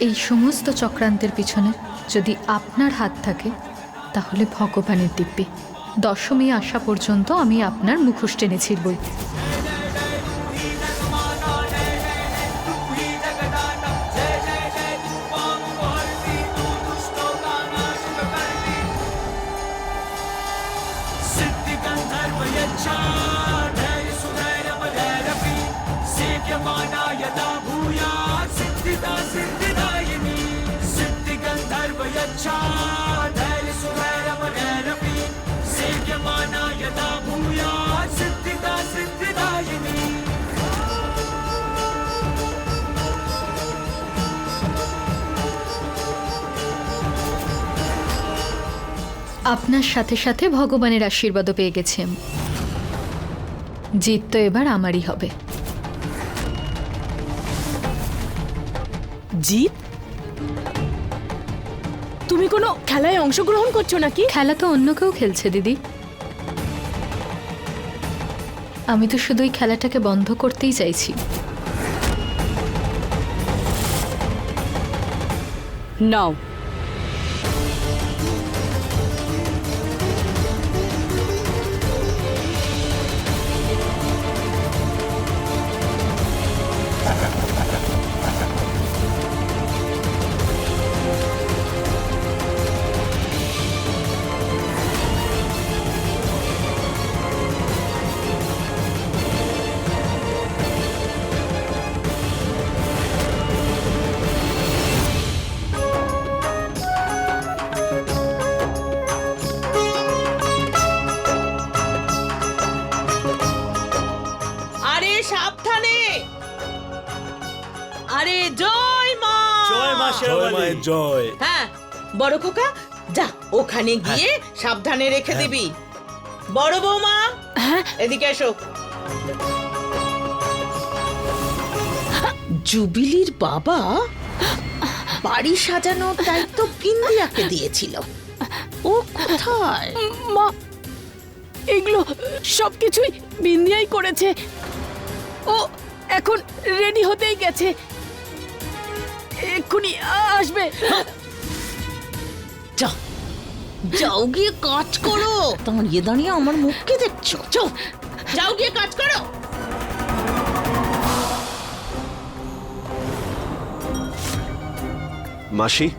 এই সমস্ত চক্রান্তের পিছনে যদি আপনার হাত থাকে, তাহলে ভগবানের দিব্যি। দশমী আসা পর্যন্ত আমি আপনার মুখোশ টেনেছি ছিড়বই আপনার সাথে সাথে ভগবানের আশীর্বাদও পেয়ে গেছি আমি। জিত তো এবার আমারই হবে। জিত তুমি কোনো খেলায় অংশগ্রহণ করছ নাকি? খেলা তো অন্য কেউ খেলছে দিদি। আমি তো শুধু এই খেলাটাকে বন্ধ করতেই চাইছি। নাও আরে জয় মা। জয় মা শেরওয়ালি। জয় হ্যাঁ বড় খোকা যা ওখানে গিয়ে সাবধানে রেখে দিবি। বড় বৌমা হ্যাঁ। এদিকে এসো। জুবিলির বাবা বাড়ি সাজানোর দায়িত্ব বিন্দিয়াকে দিয়েছিল। ও কোথায়? মা এগুলো সব কিছুই বিন্দিয়াই করেছে। ও এখন রেডি হতেই গেছে। এক্ষুনি আসবে। যাও। যাও গিয়ে কাজ করো। দাঁড়িয়ে দাঁড়িয়ে আমার মুখকে দেখছ। যাও। যাও গিয়ে কাজ করো। মাসি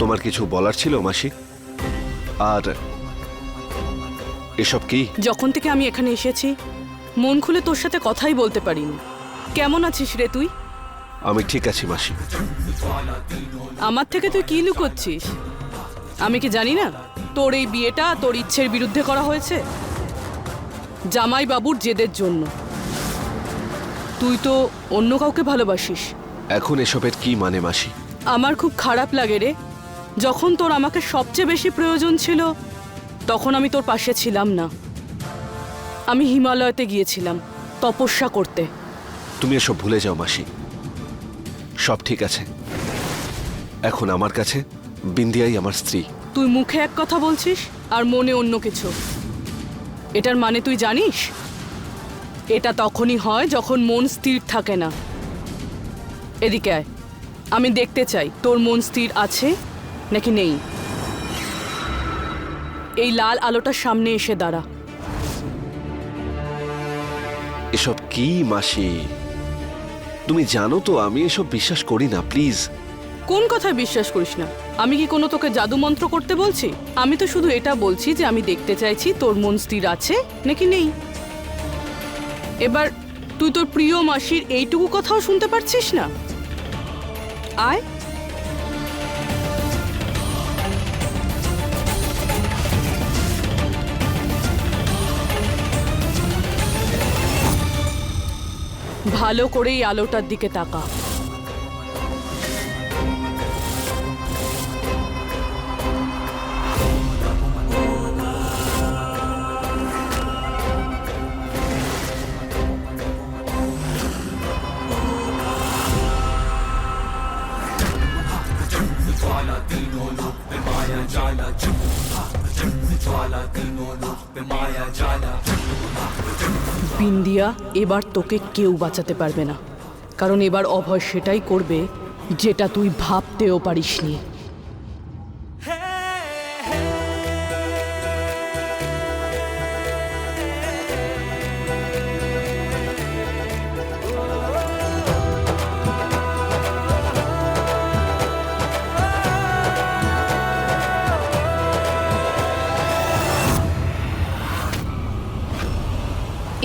তোমার কিছু বলার ছিল মাসি? আর এসব কি? যখন থেকে আমি এখানে এসেছি মন খুলে তোর সাথে কথাই বলতে পারিনি। কেমন আছিস রে তুই? আমি ঠিক আছি মাসি। আমার থেকে তুই কি লুকোচ্ছিস? আমি কি জানি না তোর এই বিয়েটা তোর ইচ্ছের বিরুদ্ধে করা হয়েছে? জামাই বাবুর জেদের জন্য। তুই তো অন্য কাউকে ভালোবাসিস। এখন এসবের কি মানে মাসি? আমার খুব খারাপ লাগে রে। যখন তোর আমাকে সবচেয়ে বেশি প্রয়োজন ছিল তখন আমি তোর পাশে ছিলাম না। আমি হিমালয়তে গিয়েছিলাম তপস্যা করতে। তুমি এসব ভুলে যাও মাসি। সব ঠিক আছে। এখন আমার কাছে বিন্দিয়াই আমার স্ত্রী। তুই মুখে এক কথা বলছিস আর মনে অন্য কিছু। এটার মানে তুই জানিস? এটা তখনই হয় যখন মন স্থির থাকে না। এদিকে আয়। আমি দেখতে চাই তোর মন স্থির আছে? নাকি নেই? এই লাল আলোটার সামনে এসে দাঁড়া। এসব কি মাসি? তুমি জানো তো আমি এসব বিশ্বাস করি না প্লিজ। কোন কথায় বিশ্বাস করিস না? আমি কি কোনো তোকে জাদু মন্ত্র করতে বলছি? আমি তো শুধু এটা বলছি যে আমি দেখতে চাইছি তোর মন স্থির আছে নাকি নেই? এবার তুই তোর প্রিয় মাসির এইটুকু কথাও শুনতে পারছিস না? আয়। ভালো করে এই আলোটার দিকে তাকা ज्वाला तीनों लोक पे माया ज्वाला বিন্দিয়া, এবার তোকে কেউ বাঁচাতে পারবে না। কারণ এবার অভয় সেটাই করবে, যেটা তুই ভাবতেও পারিসনি।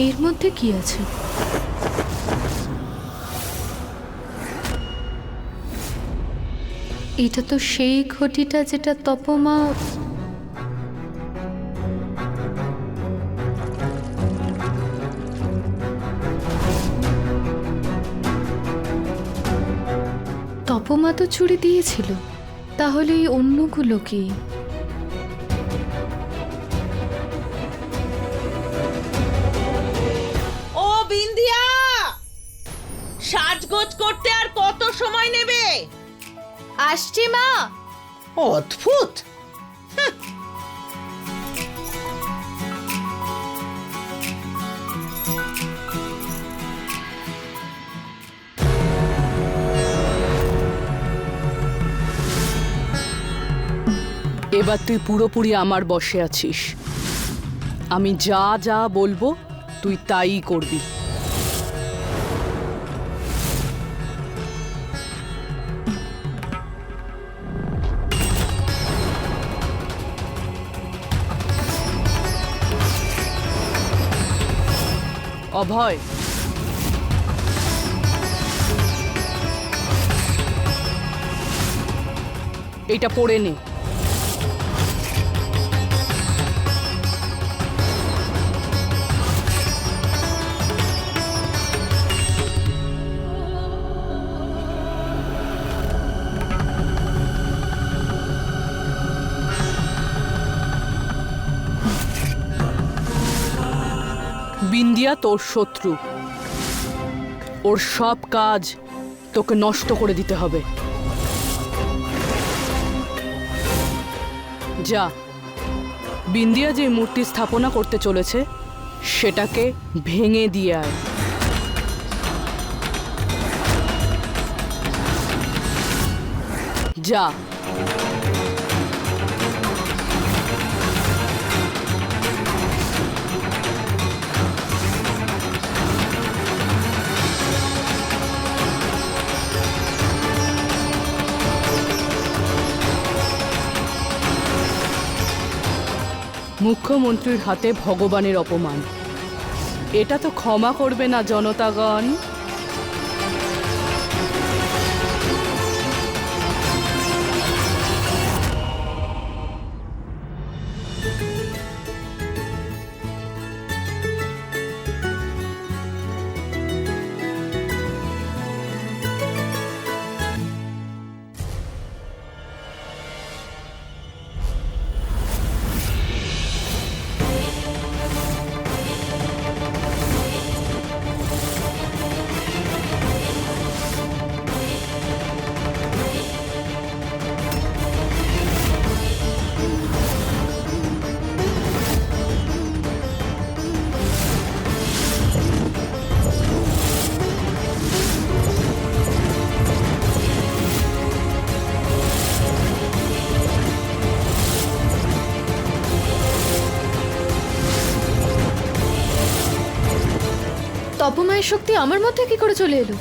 এর মধ্যে কি আছে? এটা তো সেই ঘটিটা যেটা তপমা তপমা তো চুরি দিয়েছিল। তাহলে এই অন্যগুলো কি? সাজগোজ করতে আর কত সময় নেবে? আসছি মা। অদ্ভুত। এবার তুই পুরোপুরি আমার বসে আছিস। আমি যা যা বলব তুই তাই করবি। অভয়। এটা পড়ে নে। বিন্দিয়া তোর শত্রু। ওর সব কাজ তোকে নষ্ট করে দিতে হবে। যা, বিন্দিয়া যে মূর্তি স্থাপনা করতে চলেছে, সেটাকে ভেঙে দিয়ে আয়। যা। মুখ্যমন্ত্রীর হাতে ভগবানের অপমান। এটা তো ক্ষমা করবে না জনতাগণ। শক্তি আমার মধ্যে কি করে চলে এলো?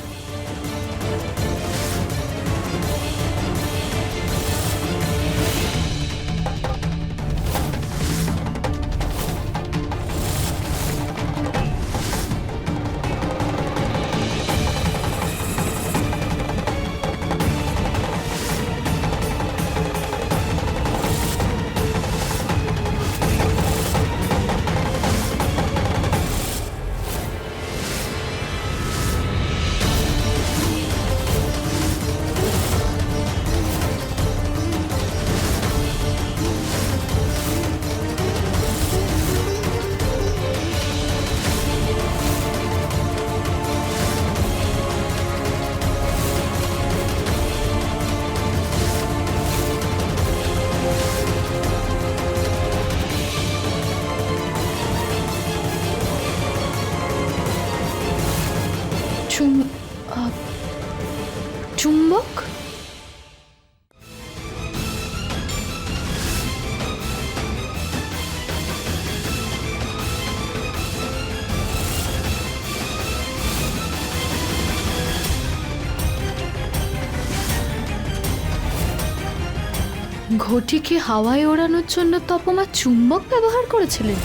ঘটিকে হাওয়ায় ওড়ানোর জন্য তপমা চুম্বক ব্যবহার করেছিলেন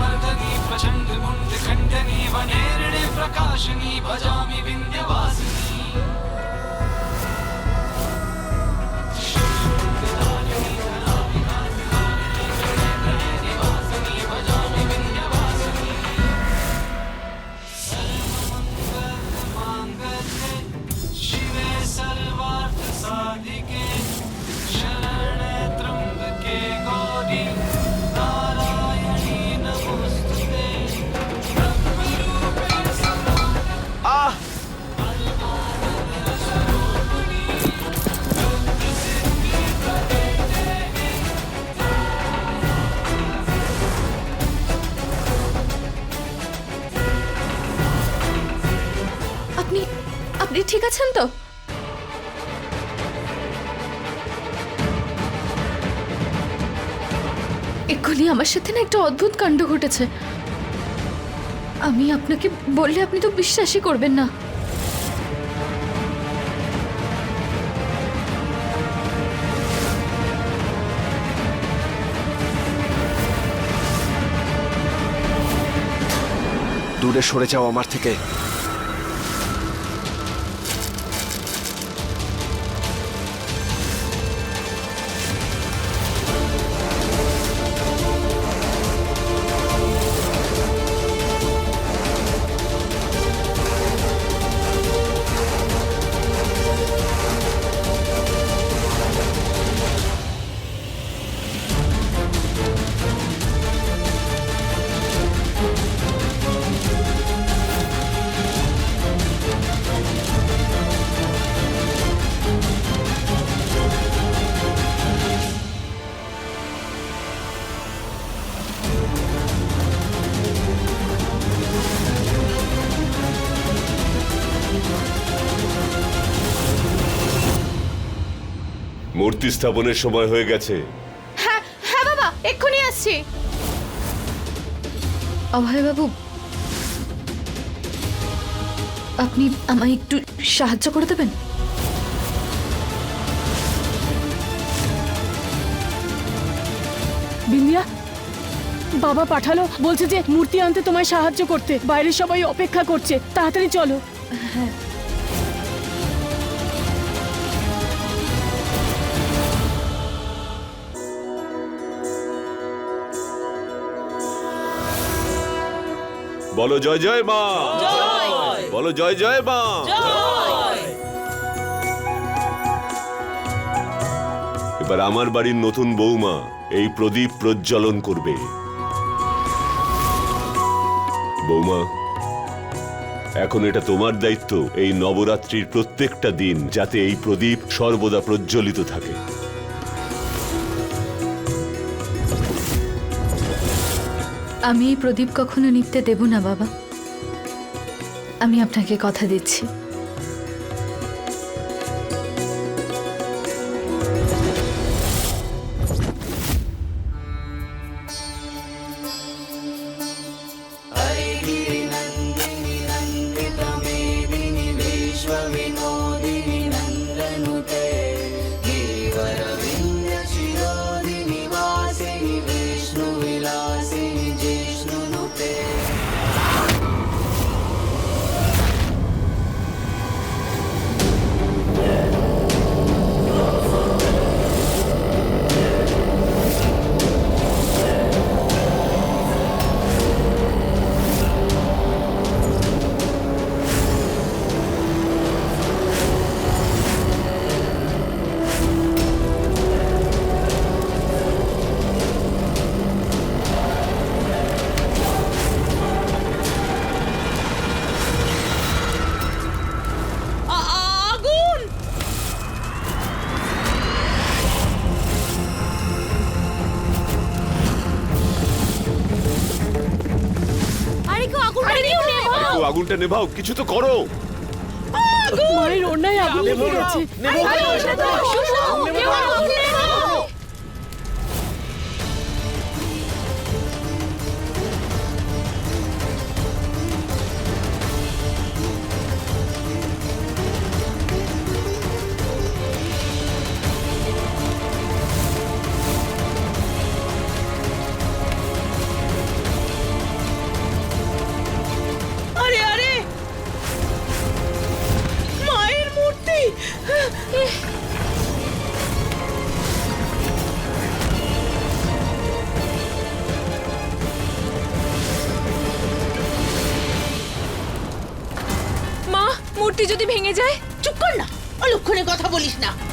मर्दनी प्रचण्ड मुण्ड खण्डनी वनेरणे प्रकाशनी भजामि विन्ध्यवासिनी ঠিক আছেন তো? এক্ষুনি আমার সাথে না একটা অদ্ভুত কাণ্ড ঘটেছে। আমি আপনাকে বললে আপনি তো বিশ্বাসই করবেন না। দূরে সরে যাও আমার থেকে। মূর্তি স্থাপনের সময় হয়ে গেছে। হ্যাঁ হ্যাঁ বাবা এক্ষুনি আসছি। অভয়বাবু আপনি আমায় একটু সাহায্য করে দেবেন? বিন্দিয়া বাবা পাঠালো বলছে যে মূর্তি আনতে তোমায় সাহায্য করতে বাইরের সবাই অপেক্ষা করছে তাড়াতাড়ি চলো। বলো জয় জয় মা। বলো জয় জয় মা। এবার আমার বাড়ির নতুন বৌমা এই প্রদীপ প্রজ্বলন করবে। বৌমা এখন এটা তোমার দায়িত্ব এই নবরাত্রির প্রত্যেকটা দিন যাতে এই প্রদীপ সর্বদা প্রজ্বলিত থাকে। আমি এই প্রদীপ কখনো নিতে দেব না বাবা। আমি আপনাকে কথা দিচ্ছি। নেভাও কিছু তো করো। মায়ের অন্যায় আগুন লেগে গেছে যদি ভেঙে যায় চুপ কর না। অলক্ষণে কথা বলিস না।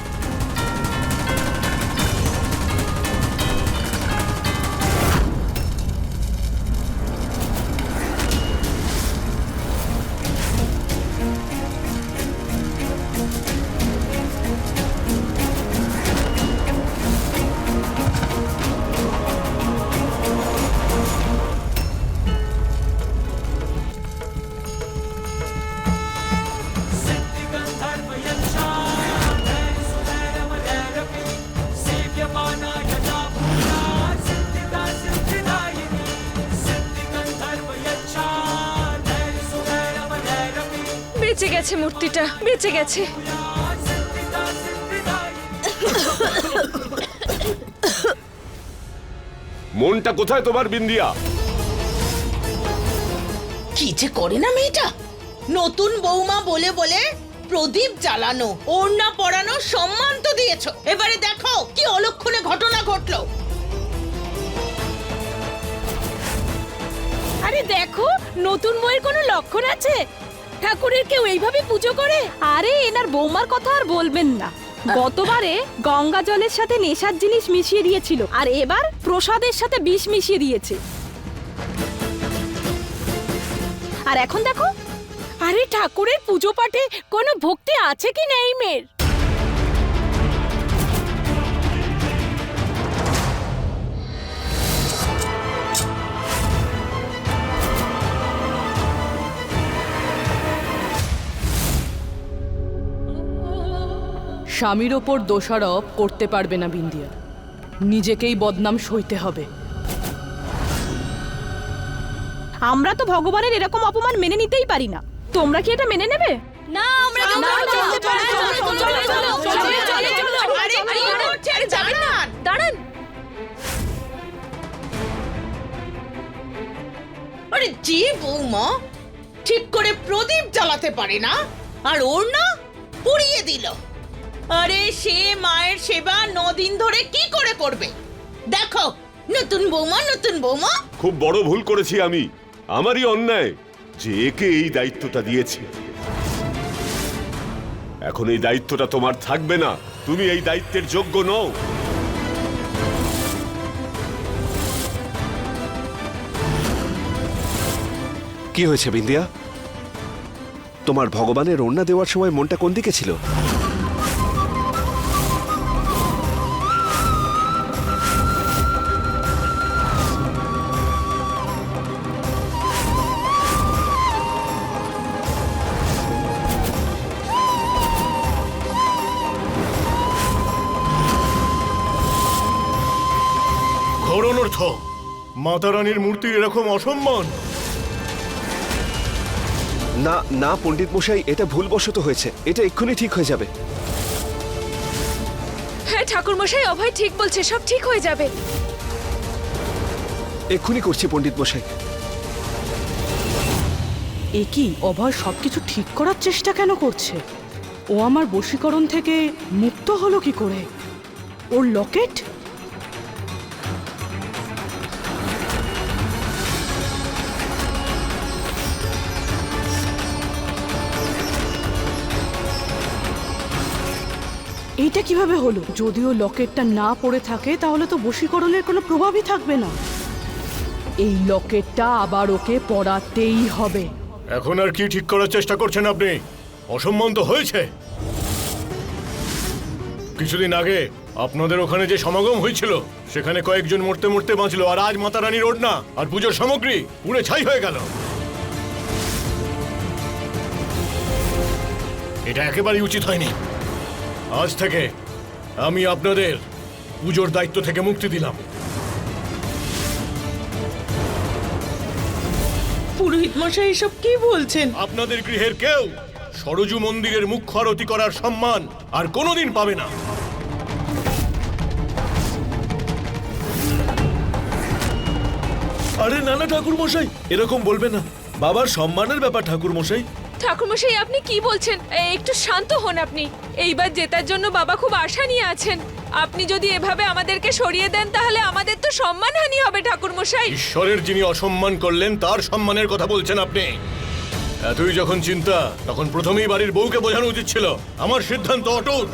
গেছে বেঁচে গেছে। মনটা কোথায় তোমার বিন্দিয়া? কি যে করে না মেয়েটা? নতুন বৌমা বলে বলে প্রদীপ জ্বালানো ওড়না পরানো সম্মান তো দিয়েছ। এবারে দেখো কি অলক্ষণে ঘটনা ঘটলো। আরে দেখো নতুন বইয়ের কোনো লক্ষণ আছে? ঠাকুরের কেউ এইভাবে পুজো করে? আরে, এনার বৌমার কথা আর বলবেন না। গতবারে গঙ্গা জলের সাথে নেশার জিনিস মিশিয়ে দিয়েছিল, আর এবার প্রসাদের সাথে বিষ মিশিয়ে দিয়েছে। আর এখন দেখো, আরে ঠাকুরের পুজো পাঠে কোনো ভক্তি আছে কি নেই মেয়ের? স্বামীর ওপর দোষারোপ করতে পারবে না বিন্দিয়া নিজেকেই বদনাম সইতে হবে আমরা তো ভগবানের এরকম অপমান মেনে নিতেই পারি না তোমরা কি এটা মেনে নেবে না আমরা না, চলতে পারে, চলো, চলো, চলো, চলো, চলো, চলো, চলো। আরে কি দাঁড়ান দাঁড়ান আরে যে বৌমা ঠিক করে প্রদীপ জ্বালাতে পারে না আর ওর না পুড়িয়ে দিল আরে সে মায়ের সেবা নদিন ধরে কি করে করবে? দেখো নতুন বৌমা নতুন বৌমা। খুব বড় ভুল করেছি আমি। আমারই অন্যায়। যে একে এই দায়িত্বটা দিয়েছি। এখন এই দায়িত্বটা তোমার থাকবে না। তুমি এই দায়িত্বের যোগ্য নও। কি হয়েছে বিন্দিয়া? তোমার ভগবানের ওড়না দেওয়ার সময় মনটা কোন দিকে ছিল? মাতা রানীর মূর্তির এরকম অসম্মান। না না পণ্ডিত মশাই এটা ভুলবশত হয়েছে। এটা এক্ষুনি ঠিক হয়ে যাবে। হ্যাঁ ঠাকুর মশাই অভয় ঠিক বলছে সব ঠিক হয়ে যাবে। এক্ষুনি করছি পণ্ডিত মশাই এ কি অভয় সবকিছু ঠিক করার চেষ্টা কেন করছে? ও আমার বশীকরণ থেকে মুক্ত হলো কি করে? ওর লকেট? এইটা কীভাবে হলো? যদিও লকেটটা না পড়ে থাকে, তাহলে তো বশীকরণের কোনো প্রভাবই থাকবে না। এই লকেটটা আবার ওকে পড়াতেই হবে। এখন আর কি ঠিক করার চেষ্টা করছেন আপনি? অসম্মান তো হয়েছে। কিছুদিন আগে আপনাদের ওখানে যে সমাগম হয়েছিল, সেখানে কয়েকজন মরতে মরতে বাঁচলো, আর আজ মাতা রানীর ওড়না আর পুজোর সামগ্রী পুড়ে ছাই হয়ে গেল। এটা একেবারেই উচিত হয়নি। আজ থেকে আমি আপনাদের পুজোর দায়িত্ব থেকে মুক্তি দিলাম। পুরোহিত মশাই এসব কি বলছেন? আপনাদের গৃহের কেউ সরজু মন্দিরের মুখ্য আরতি করার সম্মান আর কোনোদিন পাবে না। আরে নানা ঠাকুর মশাই এরকম বলবে না। বাবার সম্মানের ব্যাপার ঠাকুর মশাই ঠাকুর মশাই আপনি কি বলছেন? একটু শান্ত হন আপনি। এইবার জেতার জন্য বাবা খুব আশা নিয়ে আছেন। আপনি যদি এভাবে আমাদেরকে সরিয়ে দেন, তাহলে আমাদের তো সম্মানহানি হবে ঠাকুরমশাই। ঈশ্বরের যিনি অসম্মান করলেন, তার সম্মানের কথা বলছেন আপনি। এতই যখন চিন্তা, তখন প্রথমেই বাড়ির বউকে বোঝানো উচিত ছিল, আমার সিদ্ধান্ত অটুট।